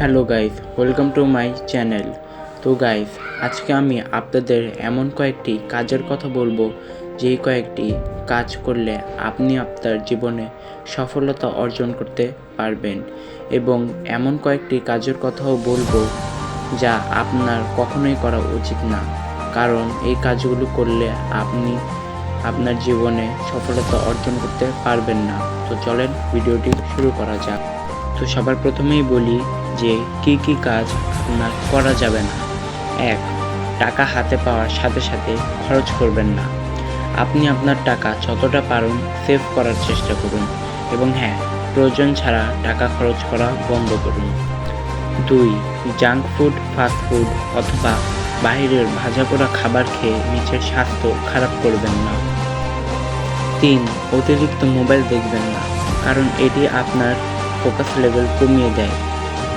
Hello guys, welcome to my channel. তো guys, আজকে আমি আপনাদের এমন কয়েকটি কাজের কথা বলব যেই কয়েকটি কাজ করলে আপনি আপনার জীবনে সফলতা অর্জন করতে পারবেন। এবং এমন কয়েকটি কাজের কথাও বলব, যা আপনার কখনোই করা উচিত না। কারণ এই কাজগুলো করলে আপনি আপনার জীবনে সফলতা অর্জন করতে পারবেন না। তো চলেন, ভিডিওটি শুরু করা যাক। তো সবার প্রথমেই বলি যে কি কি কাজ আপনার করা যাবে না। এক, টাকা হাতে পাওয়ার সাথে সাথে খরচ করবেন না। আপনি আপনার টাকা যতটা পারুন সেভ করার চেষ্টা করুন এবং হ্যাঁ প্রয়োজন ছাড়া টাকা খরচ করা বন্ধ করুন। দুই জাঙ্ক ফুড ফাস্ট ফুড অথবা বাইরের ভাজা পোড়া খাবার খেয়ে নিজের স্বাস্থ্য খারাপ করবেন না। তিন, অতিরিক্ত মোবাইল দেখবেন না, কারণ এটি আপনার ফোকাস লেভেল কমিয়ে দেয়।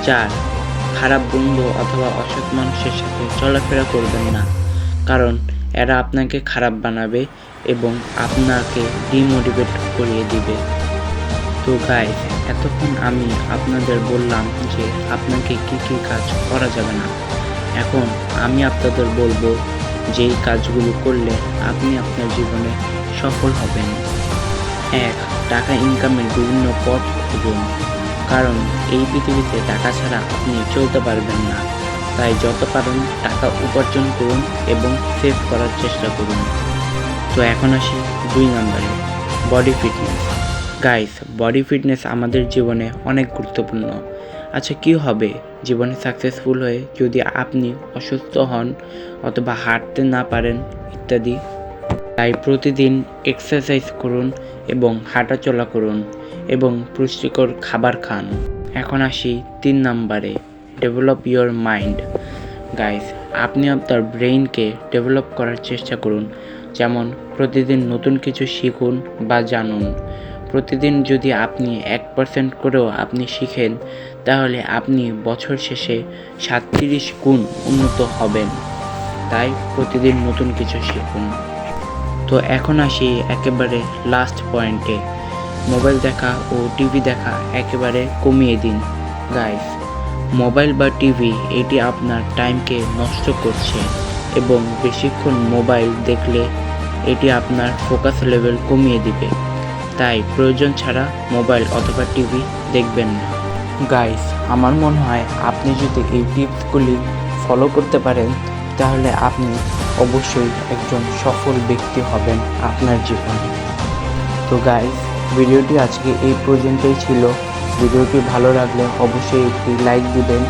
চার খারাপ বন্ধু অথবা অসৎ মানুষের সাথে চলাফেরা করবেন না। কারণ এরা আপনাকে খারাপ বানাবে এবং আপনাকে ডিমোটিভেট করিয়ে দিবে। তো গাইস এতক্ষণ আমি আপনাদের বললাম যে আপনাকে কি কি কাজ করা যাবে না। এখন আমি আপনাদের বলব যেই কাজগুলো করলে আপনি আপনার জীবনে সফল হবেন। এক, টাকা ইনকামের বিভিন্ন পথ খুঁজুন। কারণ এই পৃথিবীতে টাকা ছাড়া আপনি চলতে পারবেন না। তাই যত পারেন টাকা উপার্জন করুন এবং সেভ করার চেষ্টা করুন। তো এখন আসি দুই নম্বরে, body fitness. Guys, body fitness আমাদের জীবনে অনেক গুরুত্বপূর্ণ। আচ্ছা কি হবে জীবনে সাকসেসফুল হয়ে যদি আপনি অসুস্থ হন অথবা হাঁটতে না পারেন ইত্যাদি? তাই প্রতিদিন এক্সারসাইজ করুন এবং হাঁটাচলা করুন। এবং পুষ্টিকর খাবার খান। এখন আসি তিন নাম্বারে ডেভেলপ ইয়োর মাইন্ড গাইস আপনি আপনার ব্রেইনকে ডেভেলপ করার চেষ্টা করুন। যেমন, প্রতিদিন নতুন কিছু শিখুন বা জানুন। প্রতিদিন যদি আপনি এক পার্সেন্ট করেও আপনি শিখেন, তাহলে আপনি বছর শেষে সাতত্রিশ গুণ উন্নত হবেন। তাই প্রতিদিন নতুন কিছু শিখুন। তো এখন আসি একেবারে লাস্ট পয়েন্টে মোবাইল দেখা ও টিভি দেখা একেবারে কমিয়ে দিন। গাইস মোবাইল বা টিভি এটি আপনার টাইমকে নষ্ট করছে এবং বেশিক্ষণ মোবাইল দেখলে এটি আপনার ফোকাস লেভেল কমিয়ে দিবে। তাই প্রয়োজন ছাড়া মোবাইল অথবা টিভি দেখবেন না। গাইস আমার মনে হয় আপনি যদি এই টিপসগুলি ফলো করতে পারেন, তাহলে আপনি অবশ্যই একজন সফল ব্যক্তি হবেন আপনার জীবনে। তো গাইস ভিডিওটি আজকে এই পর্যন্তই ছিল। ভিডিওটি ভালো লাগলে অবশ্যই একটি লাইক দিবেন।